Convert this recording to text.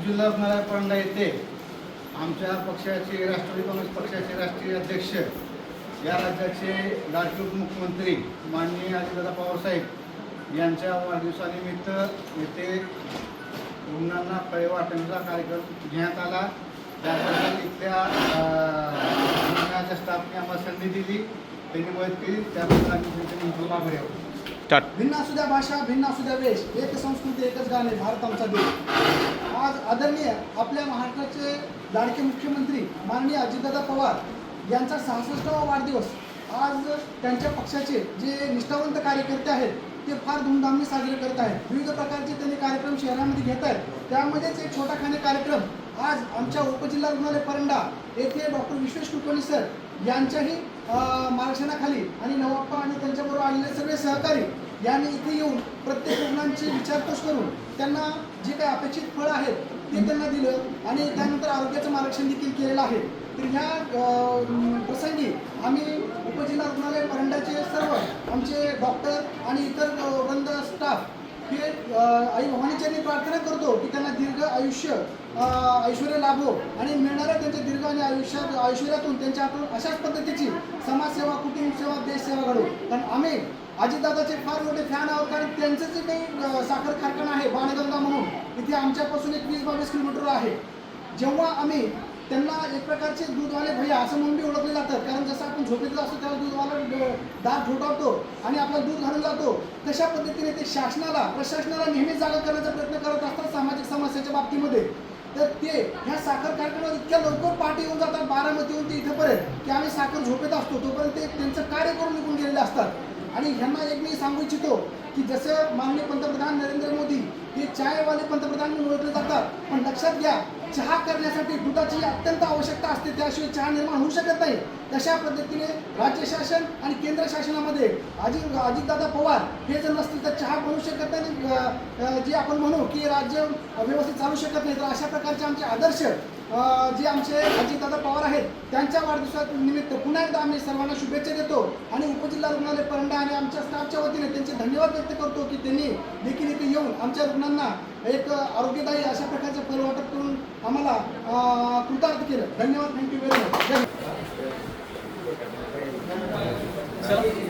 उपजिल्हा रुग्णालय परांडा येथे आमच्या पक्षाचे राष्ट्रवादी काँग्रेस पक्षाचे राष्ट्रीय अध्यक्ष या राज्याचे लाडके उपमुख्यमंत्री माननीय अजितदादा पवारसाहेब यांच्या वाढदिवसानिमित्त येथे रुग्णांना फळे वाटण्याचा कार्यक्रम घेण्यात आला. त्याबद्दल इथल्या रुग्णाच्या स्टाफने आम्हाला संधी दिली. त्यांनी मदत केली. त्याबद्दल आम्ही त्यांचे आभारी आहोत. भिन्न असू द्या भाषा भिन्न असू द्या वेश. एक संस्कृती एकच गाणे. भारत आमचा देश. आदरणीय आपल्या महाराष्ट्राचे लाडके मुख्यमंत्री माननीय अजितदादा पवार यांचा सहासष्टावा वाढदिवस आज त्यांच्या पक्षाचे जे निष्ठावंत कार्यकर्ते आहेत ते फार धूमधामने साजरे करत आहेत. विविध प्रकारचे त्यांनी कार्यक्रम शहरामध्ये घेत आहेत. त्यामध्येच एक छोटा खाणे कार्यक्रम आज आमच्या उपजिल्हा रुग्णालय परंडा येथे डॉक्टर विश्वेश कुलकर्णी सर यांच्याही मार्गदर्शनाखाली आणि नवाप्पा आणि त्यांच्याबरोबर आलेले सगळे सहकारी याने इथे येऊन प्रत्येक रुग्णांची विचारपूस करून त्यांना जे काही अपेक्षित फळं आहेत ते त्यांना दिलं आणि त्यानंतर आरोग्याचं मार्गदर्शन देखील केलेलं आहे. तर ह्या प्रसंगी आम्ही उपजिल्हा रुग्णालय परंडाचे सर्व आमचे डॉक्टर आणि इतर वृंद स्टाफ हे आई भवानीचरणी प्रार्थना करतो की त्यांना दीर्घ आयुष्य ऐश्वर ऐश्वर्य लाभो आणि मिळणाऱ्या त्यांच्या दीर्घ आणि आयुष्यात ऐश्वर्यातून त्यांच्या हातून अशाच पद्धतीची समाजसेवा कुटुंबसेवा देशसेवा घडो. कारण आम्ही अजितदादाचे फार मोठे फॅन आहोत कारण त्यांचं जे काही साखर कारखाना आहे बाणगंगा म्हणून. इथे आमच्यापासून एक वीस बावीस किलोमीटर आहे. जेव्हा आम्ही त्यांना एक प्रकारचे दूधवाले भैया असं म्हणून बी ओळखले जातात. कारण जसं आपण झोपेतलं असतो तेव्हा दूधवाला दात झोटावतो आणि आपला दूध घालून जातो. तशा पद्धतीने ते शासनाला प्रशासनाला नेहमी जागा करण्याचा प्रयत्न करत असतात सामाजिक समस्याच्या बाबतीमध्ये. तर ते ह्या साखर कारखान्यावर इतक्या लवकर पाठी येऊन जातात बारामतीहून ते इथंपर्यंत की आम्ही साखर झोपेत असतो. तोपर्यंत ते त्यांचं कार्य करून निघून गेलेले असतात. आणि ह्यांना एक मी सांगू इच्छितो की जसं माननीय पंतप्रधान नरेंद्र मोदी हे चायवाले पंतप्रधान म्हणून ओळखले जातात. पण लक्षात घ्या चहा करण्यासाठी दुधाची अत्यंत आवश्यकता असते त्याशिवाय चहा निर्माण होऊ शकत नाही. तशा पद्धतीने राज्य शासन आणि केंद्र शासनामध्ये अजित अजितदादा पवार हे जर नसतील तर चहा बनवू शकत नाही जे आपण म्हणू की राज्य व्यवस्थित चालू शकत नाही. तर अशा प्रकारचे आमचे आदर्श जे आमचे अजितदादा पवार आहेत त्यांच्या वाढदिवसा निमित्त पुन्हा एकदा आम्ही सर्वांना शुभेच्छा देतो आणि उपजिल्हा रुग्णालय परंडा आणि आमच्या स्टाफच्या वतीने त्यांचे धन्यवाद व्यक्त करतो की त्यांनी देखील इथे येऊन आमच्या रुग्णांना एक आरोग्यदायी अशा प्रकारचं फळ वाटप करून आम्हाला कृतार्थ केलं. धन्यवाद. Thank you very much